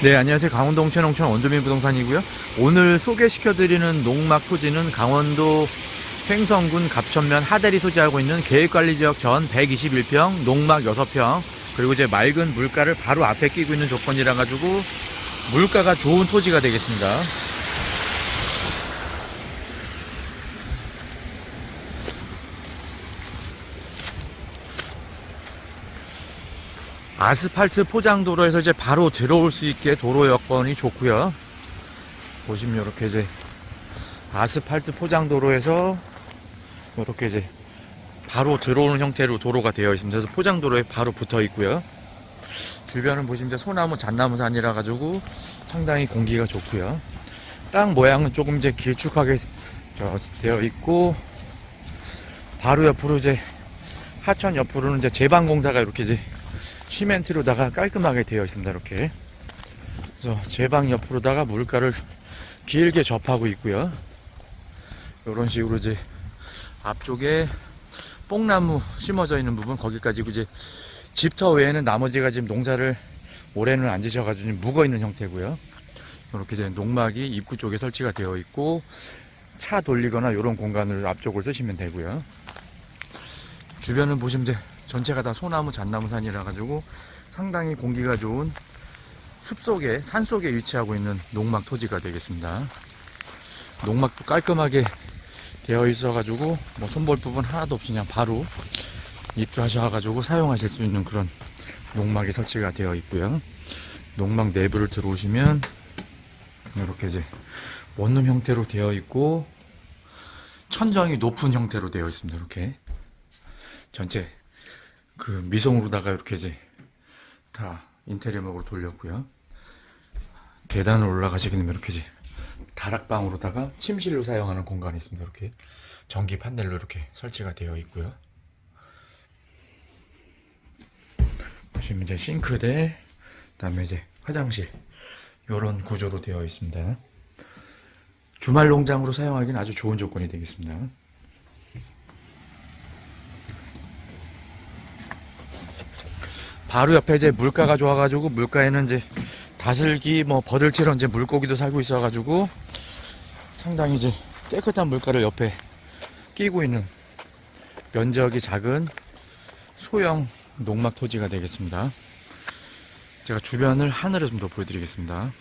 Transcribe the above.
네, 안녕하세요. 강원도 홍천 홍천 원주민 부동산이고요. 오늘 소개시켜드리는 농막 토지는 강원도 횡성군 갑천면 하대리 소지하고 있는 계획관리지역 전 121평, 농막 6평, 그리고 이제 맑은 물가를 바로 앞에 끼고 있는 조건이라 가지고 물가가 좋은 토지가 되겠습니다. 아스팔트 포장도로에서 이제 바로 들어올 수 있게 도로 여건이 좋고요. 보시면 이렇게 이제 아스팔트 포장도로에서 이렇게 이제 바로 들어오는 형태로 도로가 되어 있습니다. 그래서 포장도로에 바로 붙어 있고요. 주변은 보시면 소나무, 잣나무 산이라 가지고 상당히 공기가 좋고요. 땅 모양은 조금 이제 길쭉하게 저 되어 있고 바로 옆으로 이제 하천 옆으로는 이제 제방 공사가 이렇게 이제 시멘트로다가 깔끔하게 되어 있습니다. 이렇게. 그래서 제 방 옆으로다가 물가를 길게 접하고 있고요. 이런 식으로 이제 앞쪽에 뽕나무 심어져 있는 부분 거기까지 이제 집터 외에는 나머지가 지금 농사를 올해는 안 지셔가지고 묵어 있는 형태고요. 이렇게 이제 농막이 입구 쪽에 설치가 되어 있고 차 돌리거나 이런 공간을 앞쪽을 쓰시면 되고요. 주변은 보시면 이제 전체가 다 소나무 잣나무 산이라 가지고 상당히 공기가 좋은 숲속에 산속에 위치하고 있는 농막 토지가 되겠습니다. 농막도 깔끔하게 되어 있어 가지고 뭐 손볼 부분 하나도 없이 그냥 바로 입주하셔 가지고 사용하실 수 있는 그런 농막이 설치가 되어 있고요. 농막 내부를 들어오시면 이렇게 이제 원룸 형태로 되어 있고 천정이 높은 형태로 되어 있습니다. 이렇게 전체 그 미송으로다가 이렇게 이제 다 인테리어목으로 돌렸고요. 계단을 올라가시게 되면 이렇게 이제 다락방으로다가 침실로 사용하는 공간이 있습니다. 이렇게 전기 판넬로 이렇게 설치가 되어 있고요. 보시면 이제 싱크대, 그다음에 이제 화장실 이런 구조로 되어 있습니다. 주말 농장으로 사용하기는 아주 좋은 조건이 되겠습니다. 바로 옆에 이제 물가가 좋아가지고 물가에는 이제 다슬기 뭐 버들처럼 이제 물고기도 살고 있어가지고 상당히 이제 깨끗한 물가를 옆에 끼고 있는 면적이 작은 소형 농막 토지가 되겠습니다. 제가 주변을 하늘을 좀더 보여드리겠습니다.